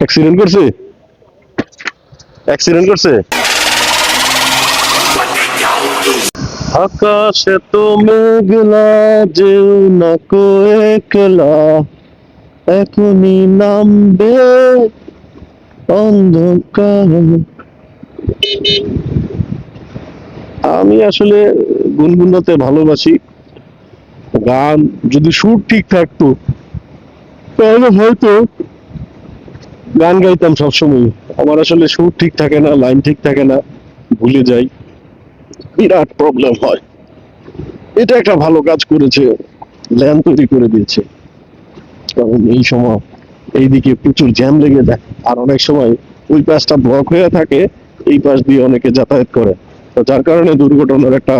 Accident করছে? Accident করছে? আকাশে তো মেঘলা, যেও না কো একলা। এখনই নামবে অন্ধকার। আমি আসলে গুনগুনাতে ভালোবাসি। গান যদি সুর ঠিক থাকতো, তাহলে হয়তো গান গাইতাম সবসময় আমার আসলে সুর ঠিক থাকে না লাইন ঠিক থাকে না, ভুলে যাই। বিরাট প্রবলেম হয়। এটা একটা ভালো কাজ করেছে ল্যান তৈরি করে দিয়েছে। কারণ এই সময় এইদিকে প্রচুর জ্যাম লেগে যায়। আর অনেক সময় ওই পাশটা ব্লক হয়ে থাকে, এই পাশ দিয়ে অনেকে যাতায়াত করে। তো যার কারণে দুর্ঘটনার একটা,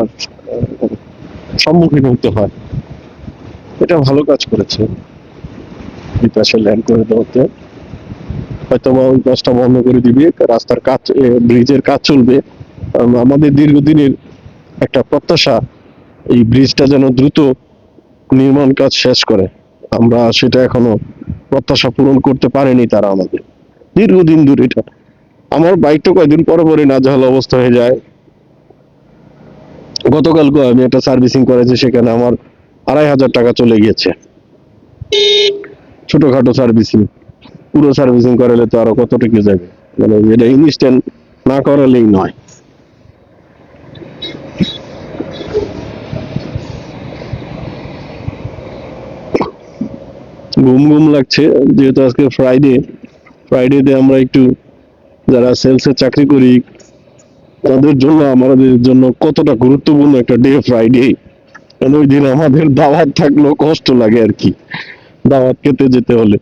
সম্মুখীন হতে হয়। এটা ভালো কাজ করেছে। এই পাশে ল্যান্ড করে দেওয়াতে। হয়তো বা ওই পাশটা বন্ধ করে দিবে, রাস্তার কাজ ব্রিজের কাজ চলবে। আমাদের দীর্ঘদিনের একটা প্রত্যাশা, এই ব্রিজটা যেন দ্রুত নির্মাণ কাজ শেষ করে। আমরা সেটা এখনও প্রত্যাশা পূরণ করতে পারেনি তারা আমাদের। দীর্ঘদিন ধরে এটা। আমার বাইকটা কয়েকদিন পরে পরে নাজেহাল অবস্থা হয়ে যায়। গতকালকে আমি একটা সার্ভিসিং করেছি, সেখানে আমার আড়াই হাজার টাকা চলে গিয়েছে। ছোটখাটো সার্ভিসিং। পুরো সার্ভিসিং করালে তো আরও কত টাকা যাবে? মানে এটা ইনস্ট্যান্ট না করালেই নয়। ঘুম ঘুম লাগছে, যেহেতু আজকে ফ্রাইডে ফ্রাইডেতে আমরা একটু যারা সেলসে চাকরি করি, তাদের জন্য, আমাদের জন্য কতটা গুরুত্বপূর্ণ একটা ডে ফ্রাইডে কারণ ওই দিন আমাদের দাওয়াত থাকলেও কষ্ট লাগে আর কি। দাওয়াত খেতে যেতে হলে।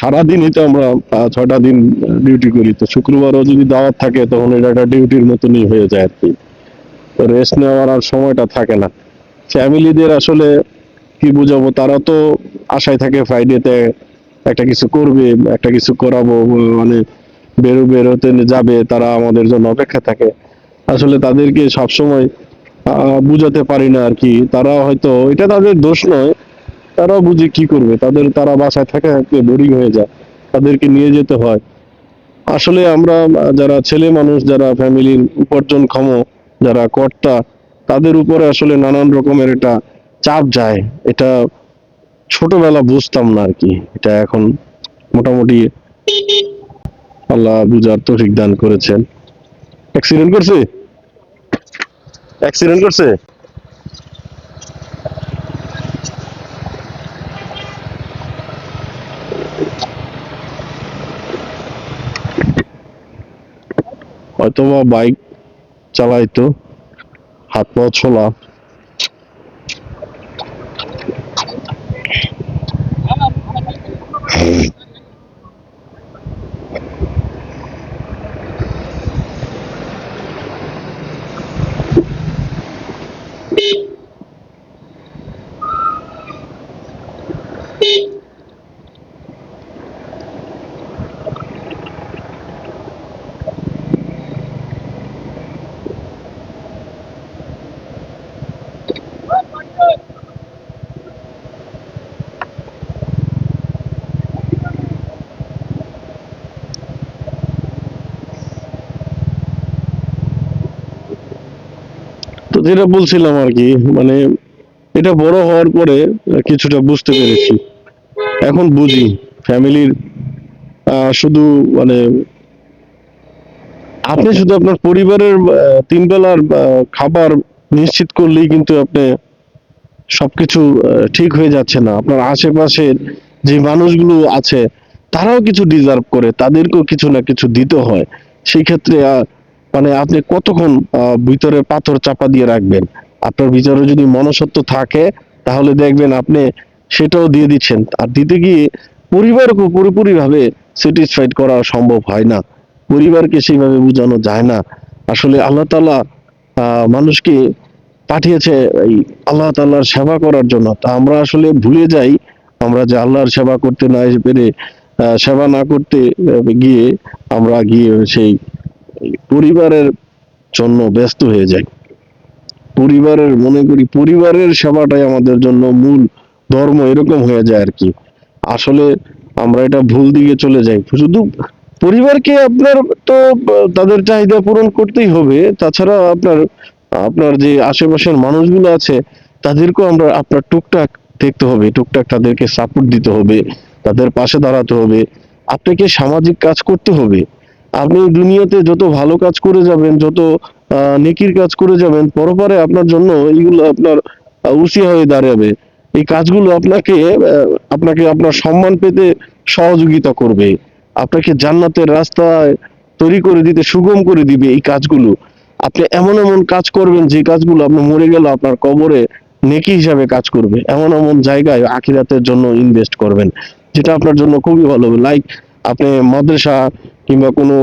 সারাদিনই তো আমরা ছয়টা দিন ডিউটি করি। তো শুক্রবারও যদি দাওয়াত থাকে, তখন এটা একটা ডিউটির মতনই হয়ে যায় আর কি। তো রেস্ট নেওয়ার আর সময়টা থাকে না। ফ্যামিলিদের আসলে কি বুঝাবো, তারা তো আশায় থাকে ফ্রাইডেতে একটা কিছু করবে, একটা কিছু করাবো মানে বেরো, বেরোতে যাবে, তারা আমাদের জন্য অপেক্ষা থাকে। আসলে তাদেরকে সবসময় বুঝাতে পারি না আর কি। তারা হয়তো, এটা তাদের দোষ নয় তারাও বুঝে কি করবে। তাদের তারা বাসায় থাকা বোরিং হয়ে যায়। তাদেরকে নিয়ে যেতে হয়। আসলে আমরা যারা ছেলে মানুষ, যারা ফ্যামিলির উপার্জনক্ষম, যারা কর্তা, তাদের উপরে আসলে নানান রকমের এটা চাপ যায়। এটা ছোটবেলা বুঝতাম না আর কি এটা এখন মোটামুটি আল্লাহ বুঝার তৌফিক দান করেছেন। অ্যাক্সিডেন্ট করছে? অ্যাক্সিডেন্ট করছে? হয়তোবা বাইক চালাইতো হাত পা ছোলা। তো যেটা বলছিলাম আর কি মানে এটা বড় হওয়ার পরে কিছুটা বুঝতে পেরেছি। এখন বুঝি, ফ্যামিলির শুধু মানে আপনি শুধু আপনার পরিবারের তিন বেলার খাবার নিশ্চিত করলেই কিন্তু আপনি সবকিছু ঠিক হয়ে যাচ্ছে না। আপনার আশেপাশের যে মানুষগুলো আছে, তারাও কিছু ডিজার্ভ করে, তাদেরকেও কিছু না কিছু দিতে হয়। সেই ক্ষেত্রে মানে আপনি কতক্ষণ ভিতরে পাথর চাপা দিয়ে রাখবেন? আপনার ভিতরে যদি মনসত্ব থাকে তাহলে দেখবেন আপনি সেটাও দিয়ে দিচ্ছেন। আর দিতে গিয়ে পরিবারকে পুরোপুরি ভাবে স্যাটিসফাইড করা সম্ভব হয় না। পরিবারকে সেইভাবে বোঝানো যায় না। আসলে আল্লাহ আহ, মানুষকে পাঠিয়েছে এই আল্লাহ তাআলার সেবা করার জন্য। তা আমরা আসলে ভুলে যাই আমরা যে আল্লাহর সেবা করতে না পেরে সেবা না করতে গিয়ে আমরা গিয়ে সেই পরিবারের জন্য ব্যস্ত হয়ে যাই পরিবারের, মনে করি পরিবারের সেবাটাই আমাদের জন্য মূল ধর্ম, এরকম হয়ে যায় আর কি। আসলে আমরা এটা ভুল দিকে চলে যাই। শুধু পরিবারকে আপনার তো তাদের চাহিদা পূরণ করতেই হবে। তাছাড়া আপনার আপনার যে আশেপাশের মানুষগুলো আছে, তাদেরকেও আমরা আপনার টুকটাক দেখতে হবে। টুকটাক তাদেরকে সাপোর্ট দিতে হবে। তাদের পাশে দাঁড়াতে হবে। আপনাকে সামাজিক কাজ করতে হবে। আপনি দুনিয়াতে যত ভালো কাজ করে যাবেন যত নেকির কাজ করে যাবেন পরপারে আপনার জন্য এইগুলো আপনার আহ, হয়ে দাঁড়াবে। এই কাজগুলো আপনাকে আপনাকে আপনার সম্মান পেতে সহযোগিতা করবে। আপনাকে জান্নাতের রাস্তায় তৈরি করে দিতে সুগম করে দিবে এই কাজগুলো। আপনি এমন এমন কাজ করবেন যে কাজগুলো আপনি মরে গেল আপনার কবরে নেকি হিসাবে কাজ করবে। এমন এমন জায়গায় আখিরাতের জন্য ইনভেস্ট করবেন যেটা আপনার জন্য খুবই ভালো। হবে লাইক আপনি মাদ্রাসা কিংবা কোনো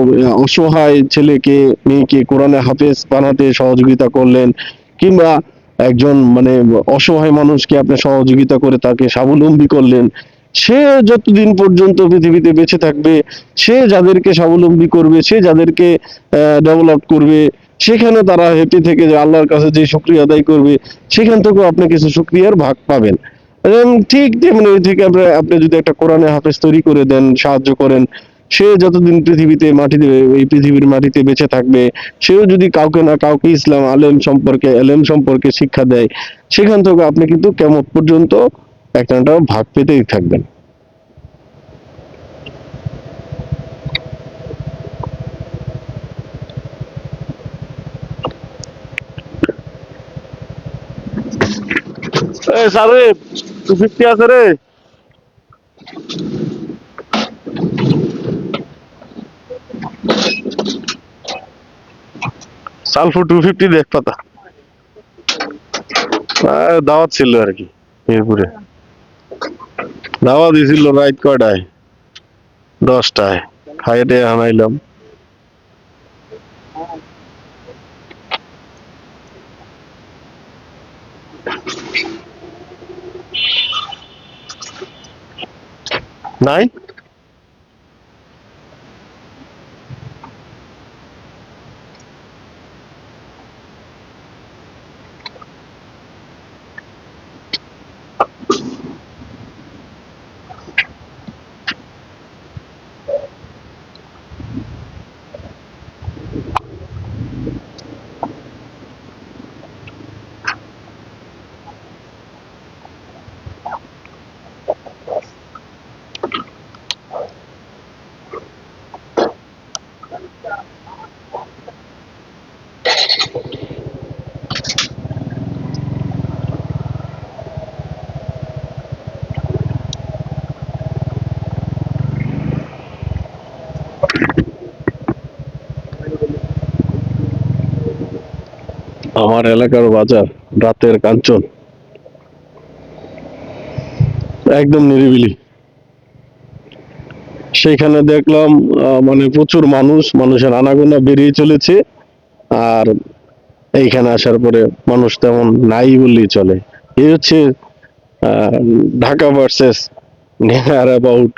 অসহায় ছেলেকে, মেয়েকে কোরআনে হাফেজ বানাতে সহযোগিতা করলেন, কিংবা একজন মানে অসহায় মানুষকে আপনি সহযোগিতা করে তাকে স্বাবলম্বী করলেন, সে যতদিন পর্যন্ত পৃথিবীতে বেঁচে থাকবে, সে যাদেরকে স্বাবলম্বী করবে, সে যাদেরকে ডেভেলপ করবে সেখানে তারা হ্যাপি থেকে যে আল্লাহর কাছে যে শুক্রিয়া আদায় করবে, সেখান থেকেও আপনি কিছু শুক্রিয়ার ভাগ পাবেন। ঠিক তেমনি থেকে আপনি আপনি যদি একটা কোরআনে হাফেজ তৈরি করে দেন, সাহায্য করেন সে যতদিন পৃথিবীতে মাটিতে এই পৃথিবীর মাটিতে বেঁচে থাকবে। সেও যদি কাউকে না, কাউকে ইসলাম আলেম সম্পর্কে এলেম সম্পর্কে শিক্ষা দেয়, সেখান থেকে আপনি কিন্তু কেমন পর্যন্ত একটা ভাগ পেতেই থাকবেন। সারে টু ফিফটি আছে রে? সালফো টু ফিফটি দেখ পাতা। দাওয়াত ছিল আর কি, মিরপুরে। দাওয়াত দিছিল রাত কয়টায়? দশটায়। খাইটে আনাইলাম নাই? আমার এলাকার বাজার, রাতের কাঞ্চন। একদম নিরিবিলি। সেখানে দেখলাম মানে প্রচুর মানুষ, মানুষের আনাগোনা বেরিয়ে চলেছে। আর এইখানে আসার পরে মানুষ তেমন নাই বললেই চলে। এই হচ্ছে Dhaka versus near about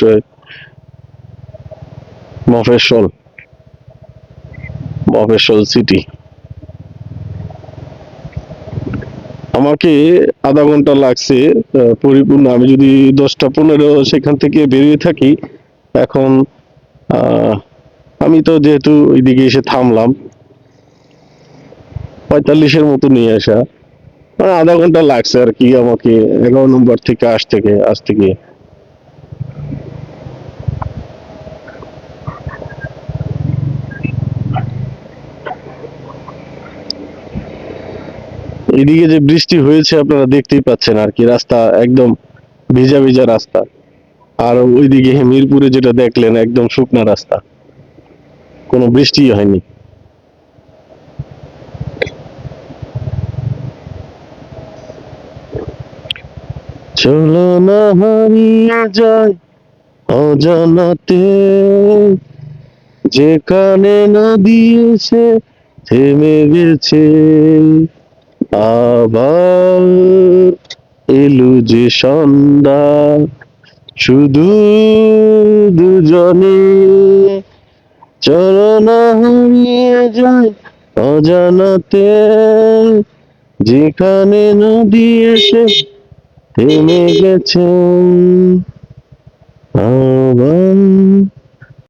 mofussil mofussil city আমাকে আধা ঘণ্টা লাগছে পরিপূর্ণ। আমি যদি দশটা পনেরো সেখান থেকে বেরিয়ে থাকি, এখন আমি তো যেহেতু ওইদিকে এসে থামলাম, পঁয়তাল্লিশের মতো নিয়ে আসা। মানে আধা ঘণ্টা লাগছে আর কি আমাকে, এগারো নম্বর থেকে আসতে আজ আসতে এদিকে যে বৃষ্টি হয়েছে আপনারা দেখতেই পাচ্ছেন আর কি, রাস্তা একদম ভিজা ভিজা রাস্তা। আর ওইদিকে মিরপুরে যেটা দেখলেন, একদম শুকনা রাস্তা। কোনো বৃষ্টি হয়নি। চলো না হারিয়ে যায় অজানাতে, যেখানে নদী এসে থেমে গেছে। আবার এলু যে সন্ধ্যা, শুধু দুজনে না হারিয়ে যায় অজানাতে। যেখানে নদী এসে থেমে গেছে, আবার